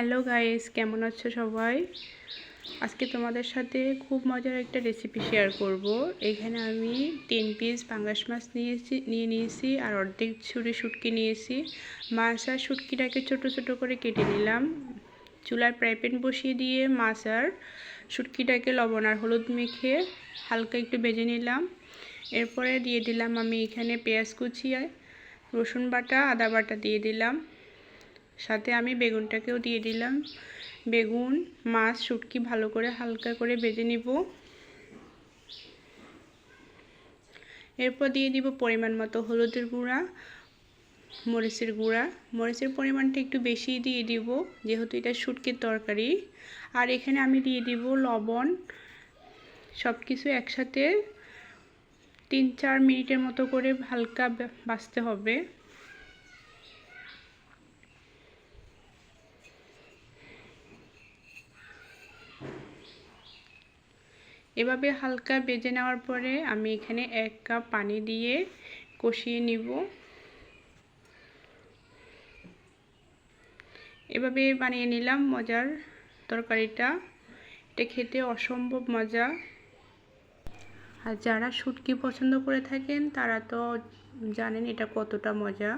Hello guys, কেমন আছো সবাই? আজকে তোমাদের সাথে খুব মজার একটা রেসিপি শেয়ার করব। এখানে আমি তিন পিস পাঙ্গাস মাছ নিয়েছি, নিয়ে নিয়েছি আর অর্ধেক ছুরি শুটকি নিয়েছি। মাছ আর শুটকিটাকে ছোট ছোট করে কেটে নিলাম। চুলার ফ্রাই প্যান বসিয়ে দিয়ে মাছ আর শুটকিটাকে লবণ আর হলুদ মেখে হালকা একটু ভেজে নিলাম। এরপরে দিয়ে দিলাম আমি এখানে পেঁয়াজ কুচিয়ে, রসুন বাটা, আদা বাটা দিয়ে দিলাম। সাথে আমি বেগুনটাকেও দিয়ে দিলাম। বেগুন, মাছ, শুটকি ভালো করে হালকা করে ভেজে নিব। এরপর দিয়ে দিব পরিমাণ মতো হলুদের গুঁড়া, মরিচের গুঁড়া। মরিচের পরিমাণটা একটু বেশি দিয়ে দিব, যেহেতু এটা শুটকির তরকারি। আর এখানে আমি দিয়ে দিব লবণ। সব কিছু একসাথে তিন চার মিনিটের মতো করে হালকা বাছতে হবে। এভাবে হালকা বেজে নেওয়ার পরে আমি এখানে এক কাপ পানি দিয়ে কষিয়ে নিব। এভাবে বানিয়ে নিলাম মজার তরকারিটা। এটা খেতে অসম্ভব মজা। আর যারা শুটকি পছন্দ করে থাকেন, তারা তো জানেন এটা কতটা মজা।